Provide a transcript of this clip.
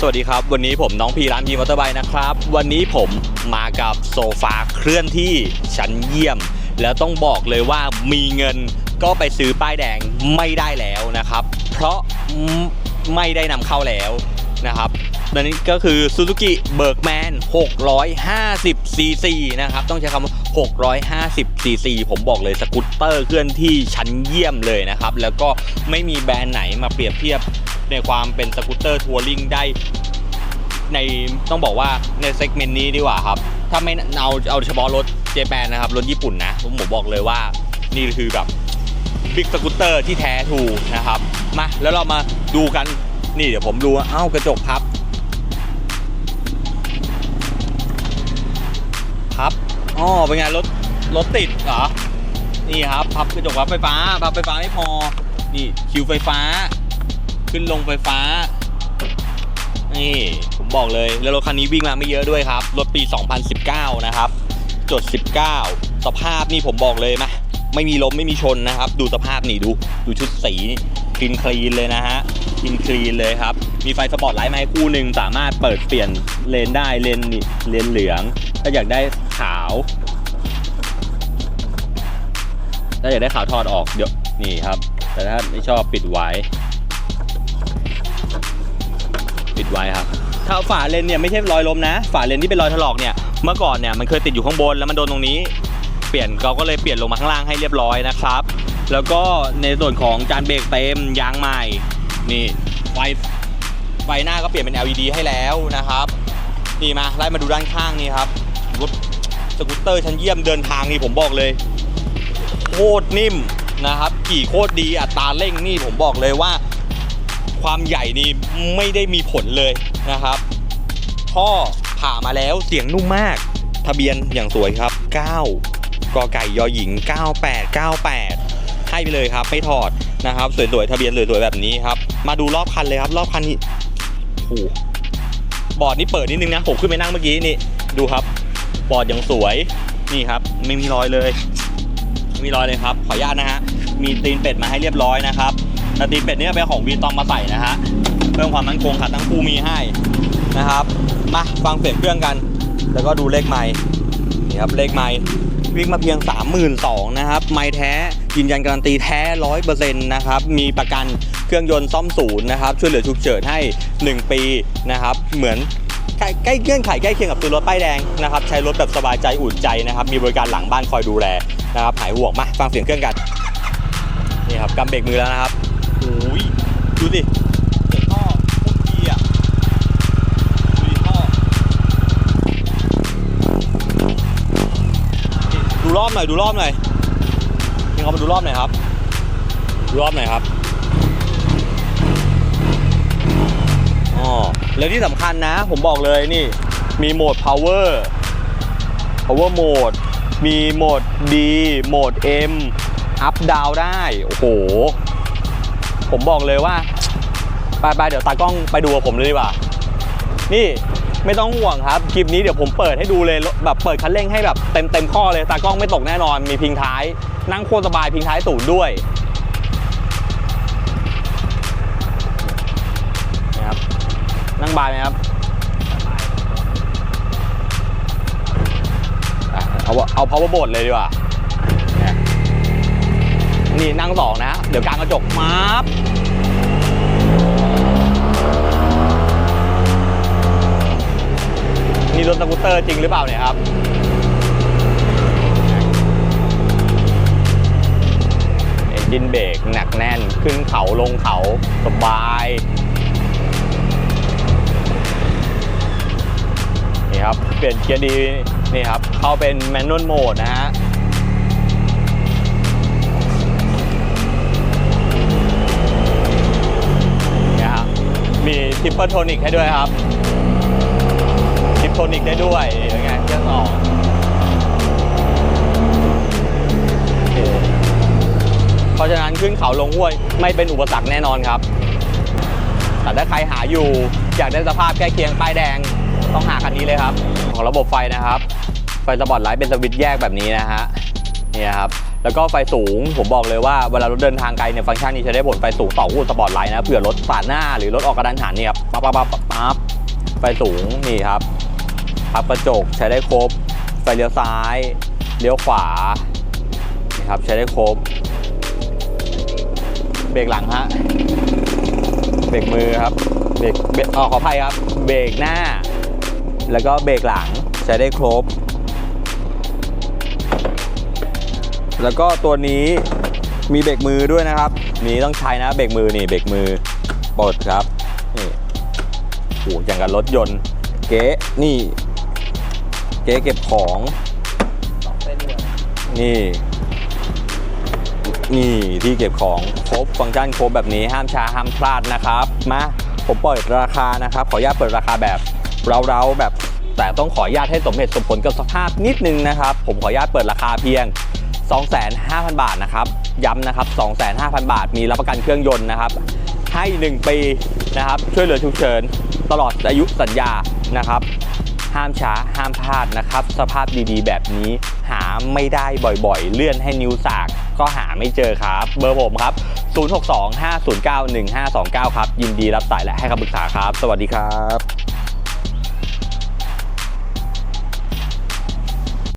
สวัสดีครับ วันนี้ผมน้องพีร้านพีมอเตอร์ไบค์นะครับ วันนี้ผมมากับโซฟาเคลื่อนที่ชั้นเยี่ยม แล้วต้องบอกเลยว่ามีเงินก็ไปซื้อป้ายแดงไม่ได้แล้วนะครับ เพราะไม่ได้นำเข้าแล้วนะครับตอนนี้ก็คือ Suzuki Bergman 650 cc นะครับ ต้องใช้คำว่า 650 cc ผมบอกเลยสกูตเตอร์เคลื่อนที่ชั้นเยี่ยมเลยนะครับ แล้วก็ไม่มีแบรนด์ไหนมาเปรียบเทียบ ในความเป็นสกูตเตอร์ทัวริงได้ในต้องบอกว่าในเซกเมนต์นี้ดีกว่าครับ ถ้าไม่เอาเอาเฉพาะรถเจแปนนะครับ รถญี่ปุ่นนะ ผมบอกเลยว่านี่คือแบบบิ๊กสกูตเตอร์ที่แท้ทูนะครับ มาแล้วเรามาดูกันนี่เดี๋ยวผมดูเอ้ากระจกพับพับอ๋อเป็นไงรถรถติดเหรอนี่ครับพับกระจกพับไฟฟ้าพับไฟฟ้าไม่พอนี่คิวไฟฟ้า ขึ้นลงไฟฟ้า นี่ ผมบอกเลย แล้วรถคันนี้วิ่งมาไม่เยอะด้วยครับ รถปี 2019 นะครับ จด 19 สภาพนี่ผมบอกเลยนะ ไม่มีล้มไม่มีชนนะครับ ดูสภาพนี่ดู ดูชุดสีคลีนคลีนเลยนะฮะคลีนคลีนเลยครับ มีไฟสปอตไลท์มาให้คู่หนึ่งสามารถเปิดเปลี่ยนเลนได้เลนนี่เลนเหลือง ถ้าอยากได้ขาว ถ้าอยากได้ขาวถอดออกเดี๋ยวนี่ครับ แต่ถ้าไม่ชอบปิดไว้ ปิดไว้ครับถ้าฝาเลนเนี่ยไม่ใช่รอยล้มนะ ฝาเลนที่เป็นรอยถลอกเนี่ยเมื่อก่อนเนี่ยมันเคยติดอยู่ข้างบนแล้วมันโดนตรงนี้เปลี่ยนเขาก็เลยเปลี่ยนลงมาข้างล่างให้เรียบร้อยนะครับ แล้วก็ในส่วนของจานเบรกเต็มยางใหม่นี่ไฟไฟหน้าก็เปลี่ยนเป็น LED ให้แล้วนะครับนี่มาไล่มาดูด้านข้างนี่ครับรถสกูตเตอร์ชั้นเยี่ยมเดินทางนี่ผมบอกเลยโคตรนิ่มนะครับขี่โคตรดีอัตราเร่งนี่ผมบอกเลยว่า ความใหญ่นี่ไม่ได้มีผลเลยนะครับท่อผ่ามาแล้วเสียงนุ่มมาก ทะเบียนอย่างสวยครับ 9กอไก่ยอหญิง 9898 ให้ไปเลยครับ ไม่ถอดนะครับสวยๆทะเบียนสวยๆแบบนี้ครับ มาดูรอบคันเลยครับ รอบคันนี้โอ้บอร์ดนี่เปิดนิดนึงนะผมขึ้นไปนั่งเมื่อกี้นี่ดูครับ บอร์ดอย่างสวยนี่ครับ ไม่มีรอยเลยไม่มีรอยเลยครับ ขออนุญาตนะฮะมีตีนเป็ดมาให้เรียบร้อยนะครับ แต่ตีนเป็ดเนี่ยเป็นของวีตอมมาใส่นะฮะเพิ่มความมั่นคงขัดทั้งคู่มีให้นะครับมาฟังเสียงเครื่องกัน แล้วก็ดูเลขไม้นี่ครับเลขไม้วิ่งมาเพียง 32,000นะครับ ไม้แท้ยืนยันการันตีแท้100%นต์นะครับ มีประกันเครื่องยนต์ซ่อมศูนย์นะครับ ช่วยเหลือฉุกเฉินให้ 1 ปีนะครับ เหมือนใกล้ใกล้เงื่อนไขใกล้เคียงกับตัวรถป้ายแดงนะครับ ใช้รถแบบสบายใจอุ่นใจนะครับ มีบริการหลังบ้านคอยดูแลนะครับ หายห่วงมา ฟังเสียงเครื่องกัน นี่ครับกำเบรกมือแล้วนะครับ ดูสิเสียงท่อโคตรดีอะดูดิท่อนี่ดูรอบหน่อยดูรอบหน่อยนี่เขามาดูรอบหน่อยครับดูรอบหน่อยครับอ๋อแล้วที่สำคัญนะ ผมบอกเลยนี่ มีโหมด power power mode มีโหมด D โหมด M อัพดาวได้ โอ้โห ผมบอกเลยว่า ไปไปเดี๋ยวตากล้องไปดูกับผมเลยดีกว่า นี่ไม่ต้องห่วงครับคลิปนี้เดี๋ยวผมเปิดให้ดูเลยแบบเปิดคันเร่งให้แบบเต็มเต็มข้อเลยตากล้องไม่ตกแน่นอน มีพิงท้าย นั่งโคตรสบายพิงท้ายสูงด้วยนะครับนั่งบายไหมครับเอาเอา power board เลยดีกว่านี่นั่งสองนะ เดี๋ยวกลางกระจกมาบ ตเตอร์จริงหรือเปล่าเนี่ยครับเอนจินเบรกหนักแน่นขึ้นเขาลงเขาสบายนี่ครับเปลี่ยนเกียร์ดีนี่ครับเข้าเป็นแมนนวลโหมดนะฮะเนี่ยครับมีทิปเปิลโทนิกให้ด้วยครับ ทิปโทนิกได้ด้วยนี่เป็นไงเครื่องออกเพราะฉะนั้นขึ้นเขาลงห้วยไม่เป็นอุปสรรคแน่นอนครับ แต่ถ้าใครหาอยู่อยากได้สภาพใกล้เคียงป้ายแดงต้องหาคันนี้เลยครับ ของระบบไฟนะครับ ไฟสปอตไลท์เป็นสวิตช์แยกแบบนี้นะฮะนี่ครับแล้วก็ไฟสูงผมบอกเลยว่าเวลารถเดินทางไกลเนี่ยฟังก์ชันนี้ใช้ได้ผลไฟสูงต่อคู่สปอตไลท์นะเผื่อรถปาดหน้าหรือรถออกกระดันหันเนี่ยครับปั๊บปั๊บปั๊บปั๊บสูงนี่ครับ พับกระจกใช้ได้ครบไฟเลี้ยวซ้าย เลี้ยวขวานี่ครับใช้ได้ครบ เบรกหลังฮะเบรกมือครับเบรกเบรกอ๋อขออภัยครับ เบรกหน้า แล้วก็เบรกหลังใช้ได้ครบ แล้วก็ตัวนี้มีเบรกมือด้วยนะครับ นี่ต้องใช้นะเบรกมือนี่เบรกมือปลดครับนี่โอ้โหอย่างกับรถยนต์ เก๊นี่ เก๊เก็บของนี่ นี่ที่เก็บของครบฟังก์ชันครบแบบนี้ห้ามช้าห้ามพลาดนะครับ มาผมเปิดราคานะครับ ขออนุญาตเปิดราคาแบบเราๆแบบ แต่ต้องขออนุญาตให้สมเหตุสมผลกับสภาพนิดนึงนะครับ ผมขออนุญาตเปิดราคาเพียง 25,000 บาทนะครับย้ำนะครับ 25,000 บาท มีรับประกันเครื่องยนต์นะครับ ให้ 1 ปีนะครับ ช่วยเหลือฉุกเฉินตลอดอายุสัญญานะครับ ห้ามช้าห้ามพลาดนะครับ สภาพดีๆ แบบนี้หาไม่ได้บ่อยๆ เลื่อนให้นิ้วสากก็หาไม่เจอครับ เบอร์ผมครับ 062 509 1529 ครับ ยินดีรับสายและให้คำปรึกษาครับ สวัสดีครับ